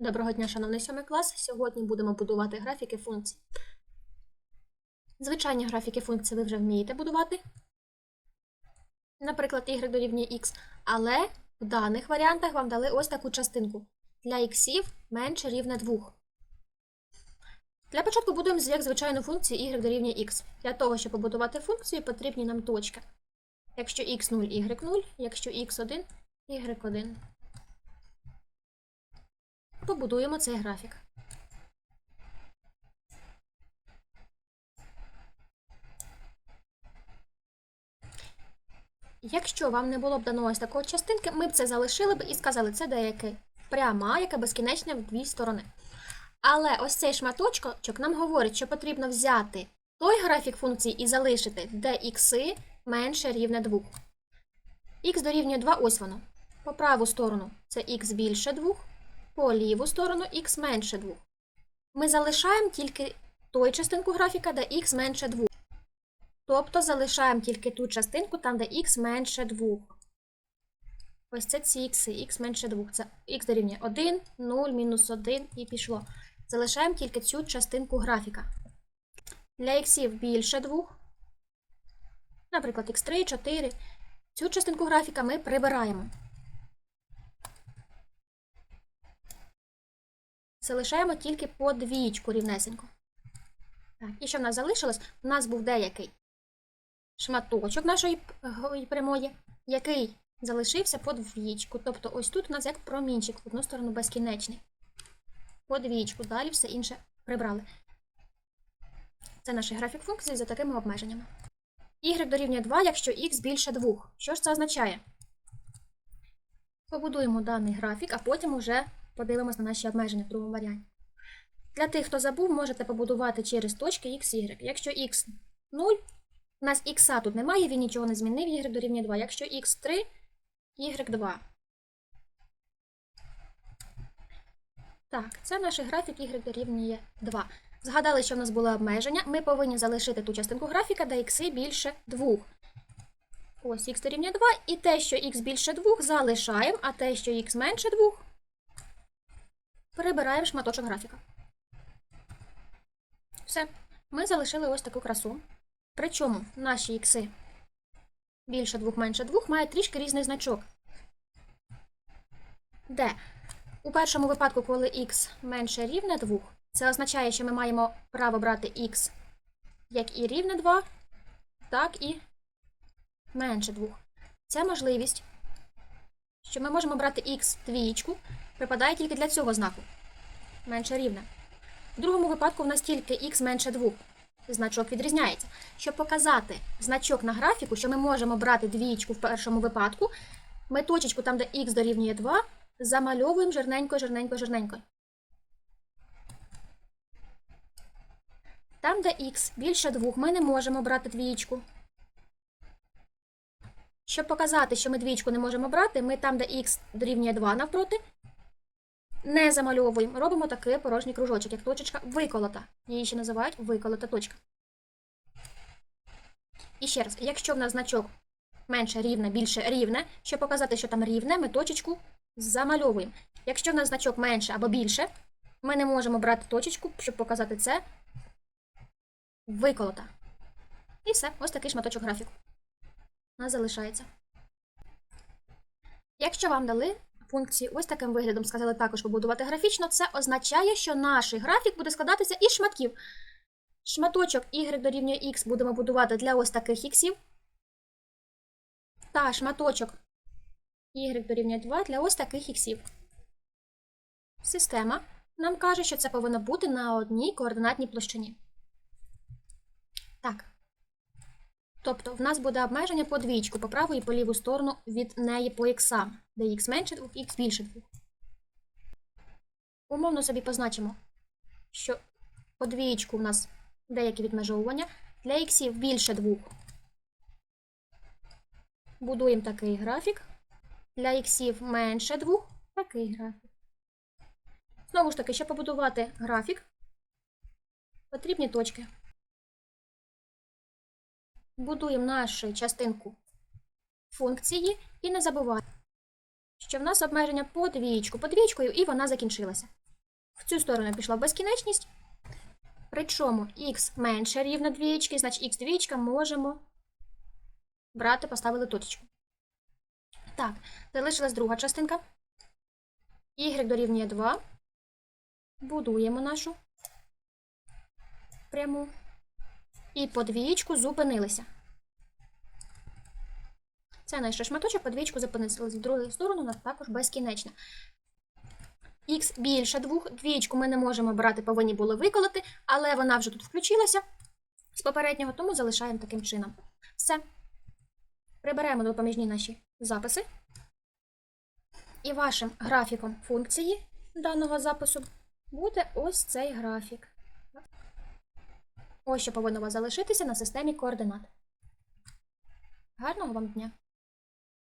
Доброго дня, шановний сьомий клас. Сьогодні будемо будувати графіки функцій. Звичайні графіки функцій ви вже вмієте будувати. Наприклад, y дорівнює x. Але в даних варіантах вам дали ось таку частинку. Для іксів менше рівне 2. Для початку будуємо як звичайну функцію y дорівнює x. Для того, щоб побудувати функцію, потрібні нам точки. Якщо x0, y0, якщо x1, y1. Побудуємо цей графік. Якщо вам не було б дано ось такої частинки, ми б це залишили б і сказали, це деяка пряма, яка безкінечна в дві сторони. Але ось цей шматочок нам говорить, що потрібно взяти той графік функції і залишити, де ікси менше рівне 2. Х дорівнює 2, ось воно. По праву сторону це х більше 2, по ліву сторону х менше 2. Ми залишаємо тільки той частинку графіка, де х менше 2. Тобто залишаємо тільки ту частинку, там, де х менше 2. Ось це ці ікси, х менше 2. Це х дорівнює 1, 0, мінус 1 і пішло. Залишаємо тільки цю частинку графіка. Для іксів більше 2. Наприклад, х3, 4. Цю частинку графіка ми прибираємо. Залишаємо тільки по двічку рівнесенько. Так, і що в нас залишилось? У нас був деякий шматочок нашої прямої, який залишився по двічку. Тобто ось тут у нас як промінчик, в одну сторону безкінечний. По двічку, далі все інше прибрали. Це наш графік функції за такими обмеженнями. Y дорівнює 2, якщо x більше 2. Що ж це означає? Побудуємо даний графік, а потім уже подивимось на наші обмеження в другому варіанті. Для тих, хто забув, можете побудувати через точки x, y. Якщо x 0, у нас x тут немає, він нічого не змінив, y дорівнює 2. Якщо x 3, y 2. Так, це наш графік y дорівнює 2. Згадали, що в нас було обмеження. Ми повинні залишити ту частинку графіка, де х більше 2. Ось х дорівнює 2, і те, що х більше 2, залишаємо, а те, що х менше 2, перебираємо шматочок графіка. Все. Ми залишили ось таку красу. Причому наші ікси більше 2, менше 2 мають трішки різний значок. Де? У першому випадку, коли х менше рівне 2, це означає, що ми маємо право брати х як і рівне 2, так і менше 2. Ця можливість, що ми можемо брати х двієчку, припадає тільки для цього знаку. Менше рівне. В другому випадку в нас тільки х менше 2. Значок відрізняється. Щоб показати значок на графіку, що ми можемо брати двієчку в першому випадку, ми точечку там, де х дорівнює 2, замальовуємо жирненько, жирненько, жирненько. Там, де х більше 2, ми не можемо брати двієчку. Щоб показати, що ми двічку не можемо брати, ми там, де х дорівнює 2 навпроти, не замальовуємо. Робимо такий порожній кружочок, як точечка виколота. Її ще називають виколота точка. І ще раз, якщо в нас значок менше рівне, більше рівне, щоб показати, що там рівне, ми точечку замальовуємо. Якщо в нас значок менше або більше, ми не можемо брати точечку, щоб показати це виколота. І все, ось такий шматочок графіку. У нас залишається. Якщо вам дали функції ось таким виглядом, сказали також побудувати графічно, це означає, що наш графік буде складатися із шматків. Шматочок y дорівнює x будемо будувати для ось таких іксів. Та шматочок y дорівнює 2 для ось таких іксів. Система нам каже, що це повинно бути на одній координатній площині. Так. Тобто в нас буде обмеження по двічку, по праву і по ліву сторону від неї по іксам, де х менше 2, х більше 2. Умовно собі позначимо, що по двічку в нас деякі відмежовування. Для іксів більше 2. Будуємо такий графік. Для іксів менше 2 такий графік. Знову ж таки, щоб побудувати графік, потрібні точки. Будуємо нашу частинку функції і не забуваємо, що в нас обмеження по двічку, по двічкою, і вона закінчилася. в цю сторону пішла безкінечність. Причому х менше рівно двієчки, значить х двієчка можемо брати, поставили точку. Так, залишилась друга частинка. Y дорівнює 2. Будуємо нашу пряму. І по двієчку зупинилися. Це наш шматочок, по двічку зупинилися. В другу сторону у нас також безкінечно. Х більше двох. Двічку ми не можемо брати, повинні були виколоти, але вона вже тут включилася з попереднього, тому залишаємо таким чином. Все. Приберемо допоміжні наші записи. І вашим графіком функції даного запису буде ось цей графік. Ось що повинно у вас залишитися на системі координат. Гарного вам дня!